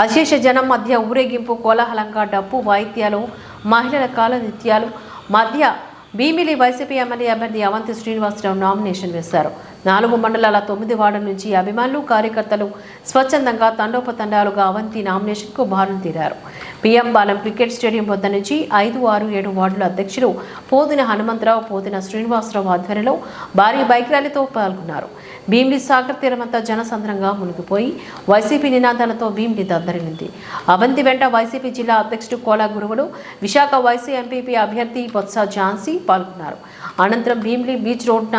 అశేష జనం మధ్య ఊరేగింపు కోలాహలంగా డప్పు వాయిద్యాలు మహిళల కాలనృత్యాలు మధ్య భీమిలి వైసీపీ ఎమ్మెల్యే అభ్యర్థి అవంతి శ్రీనివాసరావు నామినేషన్ వేశారు. నాలుగు మండలాల తొమ్మిది వార్డుల నుంచి అభిమానులు కార్యకర్తలు స్వచ్ఛందంగా తండోపతండాలుగా అవంతి నామినేషన్కు బారులు తీరారు. పిఎం బాలం క్రికెట్ స్టేడియం వద్ద నుంచి ఐదు ఆరు ఏడు వార్డుల అధ్యక్షులు పోదిన హనుమంతరావు పోదిన శ్రీనివాసరావు ఆధ్వర్యంలో భారీ బైక్ ర్యాలీతో పాల్గొన్నారు. భీమిలి సాగర్ తీరమంతా జనసంద్రంగా మునిగిపోయి వైసీపీ నినాదాలతో భీమిలి దద్దరిల్లింది. అవంతి వెంట వైసీపీ జిల్లా అధ్యక్షుడు కోలా గురువులు విశాఖ వైసీ ఎంపీపీ అభ్యర్థి బొత్స ఝాన్సీ పాల్గొన్నారు. అనంతరం భీమిలి బీచ్ రోడ్న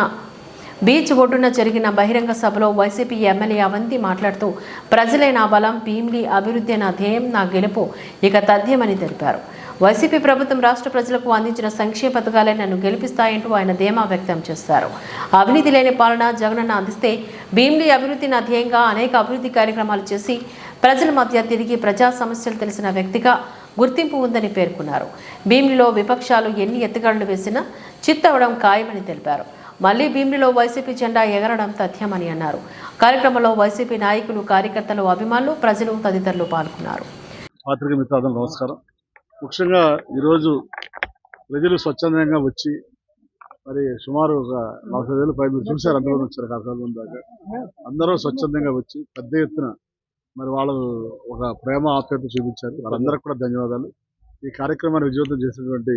బీచ్ ఒడ్డున జరిగిన బహిరంగ సభలో వైసీపీ ఎమ్మెల్యే అవంతి మాట్లాడుతూ ప్రజలే నా బలం భీమిలి అభివృద్ధి నా ధ్యేయం నా గెలుపు. ఇక తథ్యమని తెలిపారు. వైసీపీ ప్రభుత్వం రాష్ట్ర ప్రజలకు అందించిన సంక్షేమ పథకాలే నన్ను గెలిపిస్తాయంటూ ఆయన ధీమా వ్యక్తం చేశారు. అవినీతి లేని పాలన జగనన్న అందిస్తే భీమిలి అభివృద్ధిని అధ్యేయంగా అనేక అభివృద్ధి కార్యక్రమాలు చేసి ప్రజల మధ్య తిరిగి ప్రజా సమస్యలు తెలిసిన వ్యక్తిగా గుర్తింపు ఉందని పేర్కొన్నారు. భీమిలిలో విపక్షాలు ఎన్ని ఎత్తుగడలు వేసినా చిత్తవడం ఖాయమని తెలిపారు. మళ్ళీ భీమిలిలో వైసీపీ జెండా ఎగరడం తథ్యమని అన్నారు. కార్యక్రమంలో వైసీపీ నాయకులు కార్యకర్తలు అభిమానులు ప్రజలు తదితరులు పాల్గొన్నారు. పాత్రిక నమస్కారం. ముఖ్యంగా ఈరోజు ప్రజలు స్వచ్ఛందంగా వచ్చి మరి సుమారు ఒక నలభై వేలు పై మీరు చూశారు అందులో వచ్చారు కాసాల దాకా. అందరూ స్వచ్ఛందంగా వచ్చి పెద్ద ఎత్తున మరి వాళ్ళు ఒక ప్రేమ ఆప్యాయత చూపించారు. వాళ్ళందరికీ కూడా ధన్యవాదాలు. ఈ కార్యక్రమాన్ని విజయవంతం చేసినటువంటి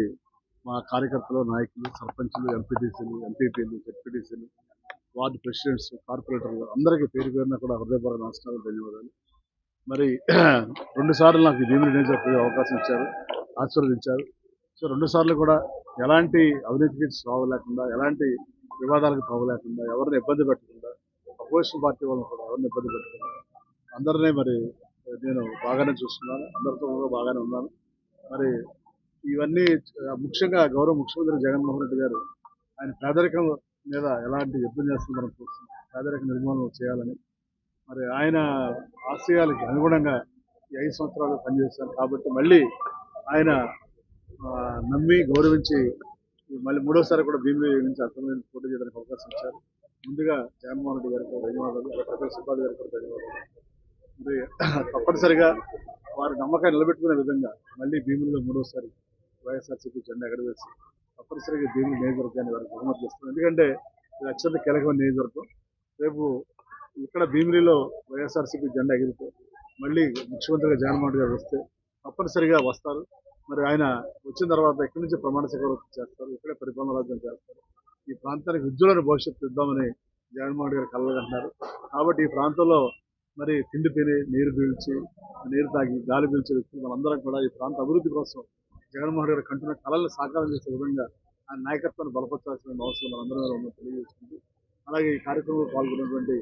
మా కార్యకర్తలు నాయకులు సర్పంచులు ఎంపీటీసీలు ఎంపీపీలు జెడ్పీటీసీలు వార్డు ప్రెసిడెంట్స్ కార్పొరేటర్లు అందరికీ పేరు పేరున కూడా హృదయపూర్వక నమస్కారాలు ధన్యవాదాలు. మరి రెండు సార్లు నాకు దీని భీమిలి నియోజకవర్గ అవకాశం ఇచ్చారు. ఆశీర్వదించారు. సో రెండుసార్లు కూడా ఎలాంటి అవినీతికి తావు లేకుండా ఎలాంటి వివాదాలకు తావు లేకుండా ఎవరిని ఇబ్బంది పెట్టకుండా అపోజిషన్ పార్టీ వాళ్ళని కూడా ఎవరిని ఇబ్బంది పెట్టకుండా అందరినీ మరి నేను బాగానే చూస్తున్నాను. అందరితో కూడా బాగానే ఉన్నాను. మరి ఇవన్నీ ముఖ్యంగా గౌరవ ముఖ్యమంత్రి జగన్మోహన్ రెడ్డి గారు ఆయన పేదరికం మీద ఎలాంటి యుద్ధం చేస్తున్నారని చూస్తున్నాం. పేదరిక నిర్మూలన చేయాలని. మరి ఆయన ఆశయాలకి అనుగుణంగా ఈ ఐదు సంవత్సరాలు పనిచేశారు. కాబట్టి మళ్ళీ ఆయన నమ్మి గౌరవించి మళ్ళీ మూడోసారి కూడా భీమిలి నుంచి అసెంబ్లీ పోటీ చేయడానికి అవకాశం ఇచ్చారు. ముందుగా జగన్మోహన్ రెడ్డి గారికి ధన్యవాదాలు ప్రొఫెసర్ సుబ్బారెడ్డి గారికి కూడా ధన్యవాదాలు. మరి తప్పనిసరిగా వారి నమ్మకాన్ని నిలబెట్టుకునే విధంగా మళ్ళీ భీమిలిలో మూడోసారి వైఎస్ఆర్సీపీ జెండా ఎగరవేసి తప్పనిసరిగా భీములు నియోజకవర్గాన్ని వారికి బహుమతి చేస్తున్నారు ఎందుకంటే ఇది అత్యంత కీలకమైన నియోజకవర్గం. రేపు ఇక్కడ భీమిలిలో వైఎస్ఆర్సీపీ జెండా ఎగిరితే మళ్ళీ ముఖ్యమంత్రిగా జగన్మోహన్ గారు వస్తే తప్పనిసరిగా వస్తారు. మరి ఆయన వచ్చిన తర్వాత ఇక్కడి నుంచి ప్రమాణ స్వీకారం చేస్తారు? ఇక్కడే పరిపాలన రాజ్యం చేస్తారు? ఈ ప్రాంతానికి ఉజ్వలమైన భవిష్యత్తు ఇద్దామని జగన్మోహన్ గారు కలగంటున్నారు కాబట్టి ఈ ప్రాంతంలో మరి తిండి తిని నీరు పీల్చి నీరు తాగి గాలి పీల్చే వ్యక్తులు మనందరం కూడా ఈ ప్రాంత అభివృద్ధి కోసం జగన్మోహన్ గారు కంటున్న కళలను సాకారం చేసే విధంగా ఆ నాయకత్వాన్ని బలపరచాల్సిన అవసరం మనందరం ఉందని తెలియజేస్తుంది అలాగే ఈ కార్యక్రమంలో పాల్గొన్నటువంటి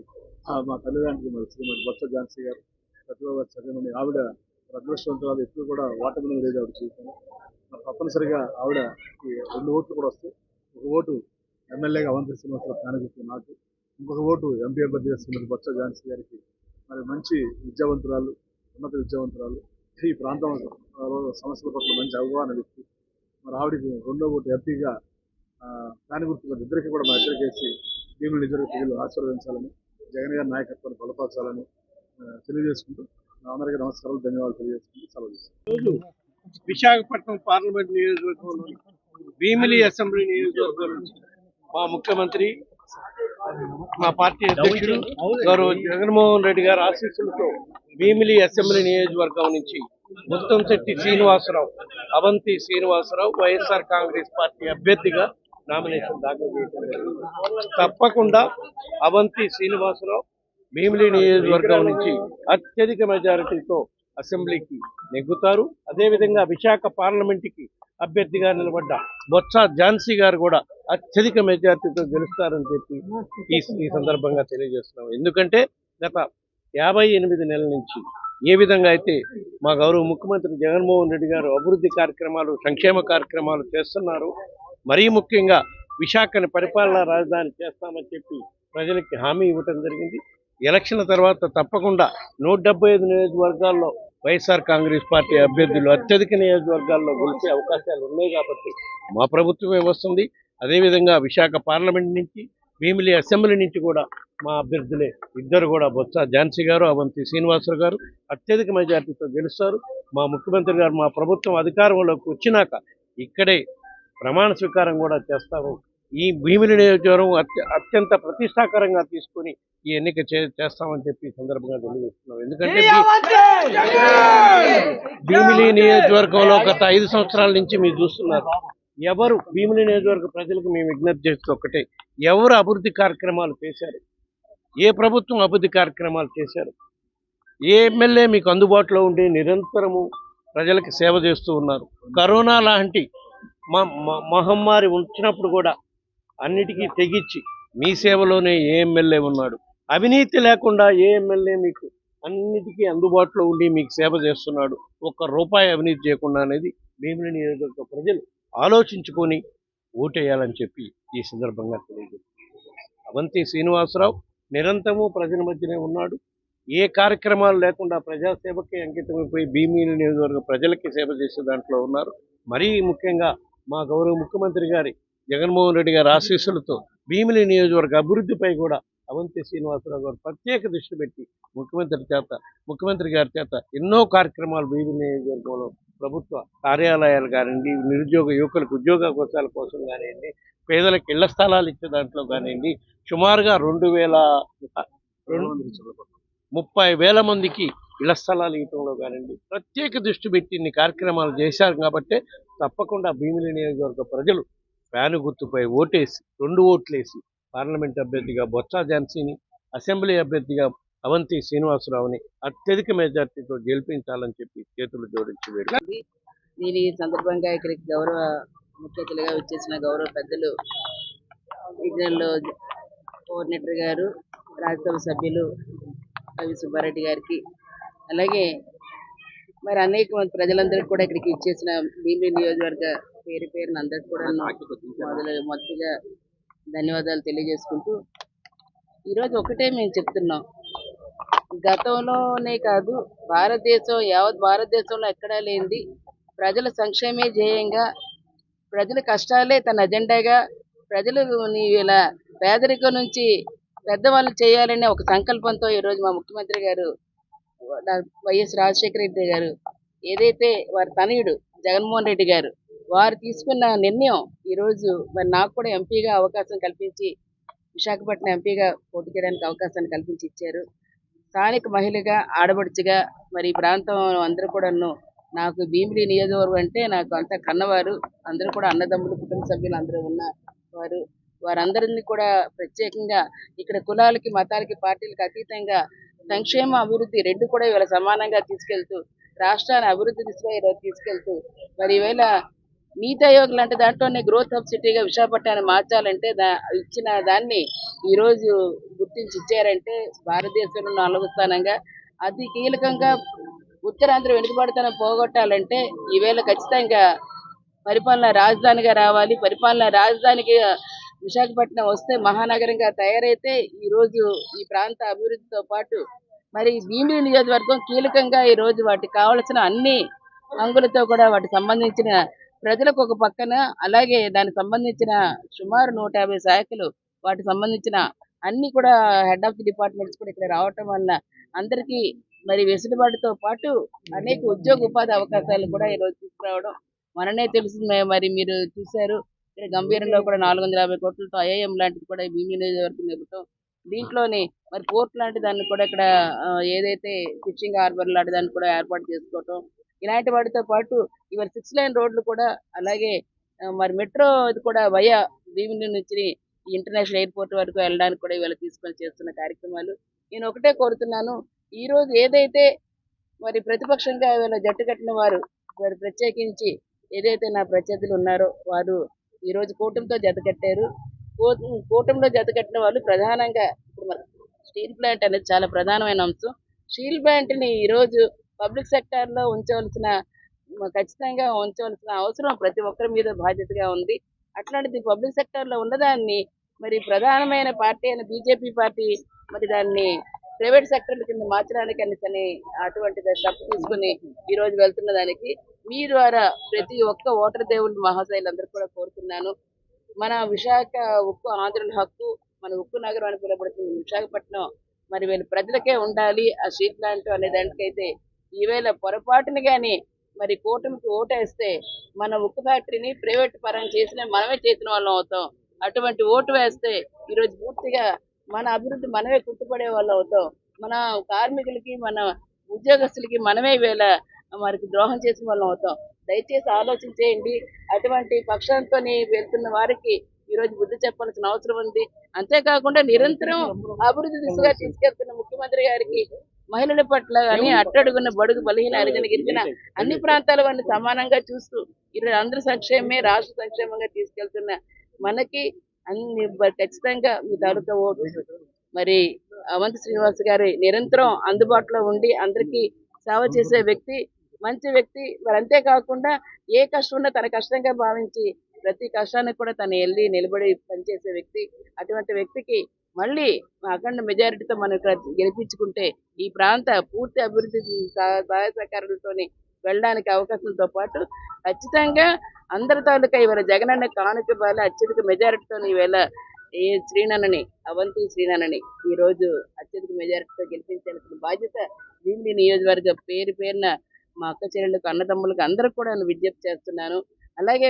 ఆ, మా తల్లిదండ్రులు మరి శ్రీమతి బొత్స ఝాన్సీ గారు ప్రతిభ గారు చదివని ఆవిడ అదృష్టవంతురాలు ఎప్పుడు కూడా ఓటమి లేదు ఆవిడ జీవితంలో తప్పనిసరిగా ఆవిడ ఈ రెండు ఓట్లు కూడా వస్తాయి ఒక ఓటు ఎమ్మెల్యేగా అవంతి శ్రీనివాసరావు కానగుర్తు నాకు. ఇంకొక ఓటు ఎంపీ అభ్యర్థిగా శ్రీమతి బొత్స ఝాన్సీ గారికి. మరి మంచి విద్యావంతురాలు ఉన్నత విద్యావంతురాలు. ఈ ప్రాంతంలో సమస్యల పట్ల మంచి అవగాహన వ్యక్తి. మరి ఆవిడకి రెండో ఓటు ఎంపీగా కానగుర్తు ఇద్దరికి కూడా మా ఇద్దరికి భీములు నిజరు ప్రజలు ఆశీర్వదించాలని జగన్ గారి నాయకత్వాన్ని బలపరచాలని తెలియజేసుకుంటూ అందరికీ నమస్కారాలు ధన్యవాదాలు తెలియజేసుకుంటూ సెలవు విశాఖపట్నం పార్లమెంట్ నియోజకవర్గంలో భీమిలి అసెంబ్లీ నియోజకవర్గం నుంచి మా ముఖ్యమంత్రి మా పార్టీ అధ్యక్షుడు గౌరవ జగన్మోహన్ రెడ్డి గారి ఆశీస్సులతో భీమిలి అసెంబ్లీ నియోజకవర్గం నుంచి ముత్తంశెట్టి శ్రీనివాసరావు అవంతి శ్రీనివాసరావు వైఎస్ఆర్ కాంగ్రెస్ పార్టీ అభ్యర్థిగా నామినేషన్ దాఖలు చేయడం తప్పకుండా అవంతి శ్రీనివాసరావు భీమిలి నియోజకవర్గం నుంచి అత్యధిక మెజారిటీతో అసెంబ్లీకి నెగ్గుతారు. అదేవిధంగా విశాఖ పార్లమెంటుకి అభ్యర్థిగా నిలబడ్డ బొత్స ఝాన్సీ గారు కూడా అత్యధిక మెజార్టీతో గెలుస్తారని చెప్పి ఈ సందర్భంగా తెలియజేస్తున్నాం. ఎందుకంటే గత యాభై ఎనిమిది నెలల నుంచి ఏ విధంగా అయితే మా గౌరవ ముఖ్యమంత్రి జగన్మోహన్ రెడ్డి గారు అభివృద్ధి కార్యక్రమాలు సంక్షేమ కార్యక్రమాలు చేస్తున్నారు మరీ ముఖ్యంగా విశాఖని పరిపాలనా రాజధాని చేస్తామని చెప్పి ప్రజలకి హామీ ఇవ్వటం జరిగింది. ఎలక్షన్ల తర్వాత తప్పకుండా నూట డెబ్బై ఐదు నియోజకవర్గాల్లో వైఎస్ఆర్ కాంగ్రెస్ పార్టీ అభ్యర్థులు అత్యధిక నియోజకవర్గాల్లో గెలిచే అవకాశాలు ఉన్నాయి కాబట్టి మా ప్రభుత్వమే వస్తుంది. అదేవిధంగా విశాఖ పార్లమెంట్ నుంచి భీమిలి అసెంబ్లీ నుంచి కూడా మా అభ్యర్థులే ఇద్దరు కూడా బొత్స ఝాన్సీ గారు అవంతి శ్రీనివాసరావు గారు అత్యధిక మెజార్టీతో గెలుస్తారు. మా ముఖ్యమంత్రి గారు మా ప్రభుత్వం అధికారంలోకి వచ్చినాక ఇక్కడే ప్రమాణ స్వీకారం కూడా చేస్తారు ఈ భీమిలి నియోజకవర్గం అత్య అత్యంత ప్రతిష్టాకరంగా తీసుకొని ఈ ఎన్నిక చేస్తామని చెప్పి ఈ సందర్భంగా తెలియజేస్తున్నాం. ఎందుకంటే భీమిలి నియోజకవర్గంలో గత ఐదు సంవత్సరాల నుంచి మీరు చూస్తున్నారు. ఎవరు భీమిలి నియోజకవర్గ ప్రజలకు మేము విజ్ఞప్తి చేస్తూ ఒకటే ఎవరు అభివృద్ధి కార్యక్రమాలు చేశారు? ఏ ప్రభుత్వం అభివృద్ధి కార్యక్రమాలు చేశారు? ఏ ఎమ్మెల్యే మీకు అందుబాటులో ఉండి నిరంతరము ప్రజలకు సేవ చేస్తూ ఉన్నారు? కరోనా లాంటి మహమ్మారి ఉంచినప్పుడు కూడా అన్నిటికీ తెగించి మీ సేవలోనే ఏ ఎమ్మెల్యే ఉన్నాడు? అవినీతి లేకుండా ఏ ఎమ్మెల్యే మీకు అన్నిటికీ అందుబాటులో ఉండి మీకు సేవ చేస్తున్నాడు? ఒక్క రూపాయి అవినీతి చేయకుండా అనేది భీమిలి నియోజకవర్గ ప్రజలు ఆలోచించుకొని ఓటేయాలని చెప్పి ఈ సందర్భంగా తెలియజేస్తున్నారు. అవంతి శ్రీనివాసరావు నిరంతరము ప్రజల మధ్యనే ఉన్నాడు. ఏ కార్యక్రమాలు లేకుండా ప్రజాసేవకే అంకితమైపోయి భీమిలి నియోజకవర్గ ప్రజలకి సేవ చేసే దాంట్లో ఉన్నారు. మరీ ముఖ్యంగా మా గౌరవ ముఖ్యమంత్రి గారి జగన్మోహన్ రెడ్డి గారి ఆశీస్సులతో భీమిలి నియోజకవర్గ అభివృద్ధిపై కూడా అవంతి శ్రీనివాసరావు గారు ప్రత్యేక దృష్టి పెట్టి ముఖ్యమంత్రి చేత ముఖ్యమంత్రి గారి చేత ఎన్నో కార్యక్రమాలు భీమిలి నియోజకవర్గంలో ప్రభుత్వ కార్యాలయాలు కానివ్వండి నిరుద్యోగ యువకులకు ఉద్యోగ అవకాశాల కోసం కానివ్వండి పేదలకు ఇళ్ళ స్థలాలు ఇచ్చే దాంట్లో కానివ్వండి సుమారుగా రెండు వేల ముప్పై వేల మందికి ఇళ్ళ స్థలాలు ఇవ్వడంలో కానివ్వండి ప్రత్యేక దృష్టి పెట్టి ఇన్ని కార్యక్రమాలు చేశారు కాబట్టి తప్పకుండా భీమిలి నియోజకవర్గ ప్రజలు ఫ్యాను గుర్తుపై ఓటేసి రెండు ఓట్లేసి పార్లమెంట్ అభ్యర్థిగా బొత్స ఝాన్సీని అసెంబ్లీ అభ్యర్థిగా అవంతి శ్రీనివాసరావుని అత్యధిక మెజార్టీతో గెలిపించాలని చెప్పి చేతులు జోడించి నేను దీని సందర్భంగా ఇక్కడికి గౌరవ ముఖ్య అతిథిగా వచ్చేసిన గౌరవ పెద్దలు రీజనల్ కోఆర్డినేటర్ గారు రాజ్యసభ సభ్యులు రవి సుబ్బారెడ్డి గారికి అలాగే మరి అనేక మంది ప్రజలందరికీ కూడా ఇక్కడికి ఇచ్చేసిన భీమి నియోజకవర్గ పేరు పేరున అందరికి కూడా మొదలు మొదటిగా ధన్యవాదాలు తెలియజేసుకుంటూ ఈరోజు ఒకటే మేము చెప్తున్నాం. గతంలోనే కాదు భారతదేశం యావత్ భారతదేశంలో ఎక్కడా లేనిది ప్రజల సంక్షేమే ధ్యేయంగా ప్రజల కష్టాలే తన అజెండాగా ప్రజలు ఇలా పేదరికం నుంచి పెద్దవాళ్ళు చేయాలనే ఒక సంకల్పంతో ఈరోజు మా ముఖ్యమంత్రి గారు వైఎస్ రాజశేఖర రెడ్డి గారు ఏదైతే వారి తనయుడు జగన్మోహన్ రెడ్డి గారు వారు తీసుకున్న నిర్ణయం ఈరోజు మరి నాకు కూడా ఎంపీగా అవకాశం కల్పించి విశాఖపట్నం ఎంపీగా పోటీ చేయడానికి అవకాశాన్ని కల్పించి ఇచ్చారు. స్థానిక మహిళగా ఆడబడుచుగా మరి ఈ ప్రాంతం అందరూ కూడాను నాకు భీమిలి నియోజకవర్గం అంటే నాకు అంత కన్నవారు. అందరూ కూడా అన్నదమ్ములు కుటుంబ సభ్యులు అందరూ ఉన్న వారు వారందరినీ కూడా ప్రత్యేకంగా ఇక్కడ కులాలకి మతాలకి పార్టీలకు అతీతంగా సంక్షేమ అభివృద్ధి రెండు కూడా ఇవాళ సమానంగా తీసుకెళ్తూ రాష్ట్రాన్ని అభివృద్ధి దిశగా ఈరోజు తీసుకెళ్తూ మరి ఈవేళ నీతి ఆయోగ్ లాంటి దాంట్లోనే గ్రోత్ హబ్ సిటీగా విశాఖపట్నాన్ని మార్చాలంటే దా ఇచ్చిన దాన్ని ఈరోజు గుర్తించి ఇచ్చారంటే భారతదేశంలో నాలుగో స్థానంగా. అతి కీలకంగా ఉత్తరాంధ్ర వెనుకబడితనం పోగొట్టాలంటే ఈవేళ ఖచ్చితంగా పరిపాలన రాజధానిగా రావాలి. పరిపాలన రాజధానికి విశాఖపట్నం వస్తే మహానగరంగా తయారైతే ఈ రోజు ఈ ప్రాంత అభివృద్ధితో పాటు మరి భీమిలి నియోజకవర్గం కీలకంగా ఈ రోజు వాటికి కావలసిన అన్ని అంగులతో కూడా వాటికి సంబంధించిన ప్రజలకు ఒక పక్కన అలాగే దానికి సంబంధించిన సుమారు నూట యాభై శాఖలు వాటికి సంబంధించిన అన్ని కూడా హెడ్ ఆఫ్ ది డిపార్ట్మెంట్స్ కూడా ఇక్కడ రావటం వల్ల అందరికీ మరి వెసులుబాటుతో పాటు అనేక ఉద్యోగ ఉపాధి అవకాశాలు కూడా ఈ రోజు తీసుకురావడం మననే తెలిసింది మరి మీరు చూశారు. ఇక్కడ గంభీరంలో కూడా నాలుగు వందల యాభై కోట్లతో ఐఐఎం లాంటిది కూడా భీమి నియోజకవర్గం నిలుపుతాం దీంట్లోని మరి పోర్ట్ లాంటి దాన్ని కూడా ఇక్కడ ఏదైతే ఫిషింగ్ హార్బర్ లాంటి దాన్ని కూడా ఏర్పాటు చేసుకోవటం ఇలాంటి వాటితో పాటు ఇవాళ సిక్స్ లైన్ రోడ్లు కూడా అలాగే మరి మెట్రో ఇది కూడా వయా భీమిని నుంచి ఇంటర్నేషనల్ ఎయిర్పోర్ట్ వరకు వెళ్ళడానికి కూడా ఇవాళ తీసుకొని చేస్తున్న కార్యక్రమాలు. నేను ఒకటే కోరుతున్నాను ఈరోజు ఏదైతే మరి ప్రతిపక్షంగా ఇవాళ జట్టు కట్టిన వారు వారు ప్రత్యేకించి ఏదైతే నా ప్రత్యర్థులు ఉన్నారో వారు ఈరోజు కూటమితో జత కట్టారు. కూటమిలో జత కట్టిన వాళ్ళు ప్రధానంగా ఇప్పుడు మరి స్టీల్ ప్లాంట్ అనేది చాలా ప్రధానమైన అంశం. స్టీల్ ప్లాంట్ని ఈరోజు పబ్లిక్ సెక్టార్లో ఉంచవలసిన ఖచ్చితంగా ఉంచవలసిన అవసరం ప్రతి ఒక్కరి మీద బాధ్యతగా ఉంది. అట్లాంటిది పబ్లిక్ సెక్టార్లో ఉన్నదాన్ని మరి ప్రధానమైన పార్టీ అయిన బీజేపీ పార్టీ మరి దాన్ని ప్రైవేట్ సెక్టర్ కింద మార్చడానికి అని అటువంటి తప్పు తీసుకుని ఈరోజు వెళ్తున్న దానికి మీ ద్వారా ప్రతి ఒక్క ఓటర్ దేవుళ్ళు మహాశైలందరూ కూడా కోరుతున్నాను. మన విశాఖ ఉక్కు ఆంధ్రుల హక్కు మన ఉక్కు నగరం అని పిలువబడుతుంది విశాఖపట్నం. మరి వీళ్ళు ప్రజలకే ఉండాలి ఆ స్ట్రీట్ ప్లాంట్ అనే దానికైతే ఈవేళ పొరపాటుని కానీ మరి కూటమికి ఓటేస్తే మన ఉక్కు ఫ్యాక్టరీని ప్రైవేట్ పరం చేసిన మనమే చేసిన వాళ్ళం అవుతాం. అటువంటి ఓటు వేస్తే ఈరోజు పూర్తిగా మన అభివృద్ధి మనమే గుర్తుపడే వాళ్ళం అవుతాం. మన కార్మికులకి మన ఉద్యోగస్తులకి మనమే వేళ మనకి ద్రోహం చేసిన వాళ్ళం అవుతాం. దయచేసి ఆలోచన చేయండి. అటువంటి పక్షాలతో వెళ్తున్న వారికి ఈరోజు బుద్ధి చెప్పాల్సిన అవసరం ఉంది. అంతేకాకుండా నిరంతరం అభివృద్ధి దిశగా తీసుకెళ్తున్న ముఖ్యమంత్రి గారికి మహిళల పట్ల కానీ అట్టడుగున్న బడుగు బలహీన హరిజన గిరిజన అన్ని ప్రాంతాల వారిని సమానంగా చూస్తూ ఈరోజు అందరి సంక్షేమమే రాష్ట్ర సంక్షేమంగా తీసుకెళ్తున్న మనకి అన్ని ఖచ్చితంగా మీ తాలూకా ఓటు. మరి అవంతి శ్రీనివాస్ గారి నిరంతరం అందుబాటులో ఉండి అందరికీ సేవ చేసే వ్యక్తి మంచి వ్యక్తి. మరి అంతేకాకుండా ఏ కష్టం ఉన్నా తన కష్టంగా భావించి ప్రతి కష్టానికి కూడా తను వెళ్ళి నిలబడి పనిచేసే వ్యక్తి. అటువంటి వ్యక్తికి మళ్ళీ మా అఖండ మెజారిటీతో మనం ఇక్కడ గెలిపించుకుంటే ఈ ప్రాంత పూర్తి అభివృద్ధి సహ- సహాయ వెళ్ళడానికి అవకాశంతో పాటు ఖచ్చితంగా అందరి తాలూకా ఇవాళ జగనన్న కానుక బాల అత్యధిక మెజారిటీతో ఈవేళ ఏ శ్రీనన్నని అవంతి శ్రీనన్నని ఈ రోజు అత్యధిక మెజారిటీతో గెలిపించాల్సిన బాధ్యత భీమిలి నియోజకవర్గ పేరు పేరున మా అక్క చెల్లెళ్ళకు అన్నదమ్ములకు అందరికి కూడా నేను విజ్ఞప్తి చేస్తున్నాను. అలాగే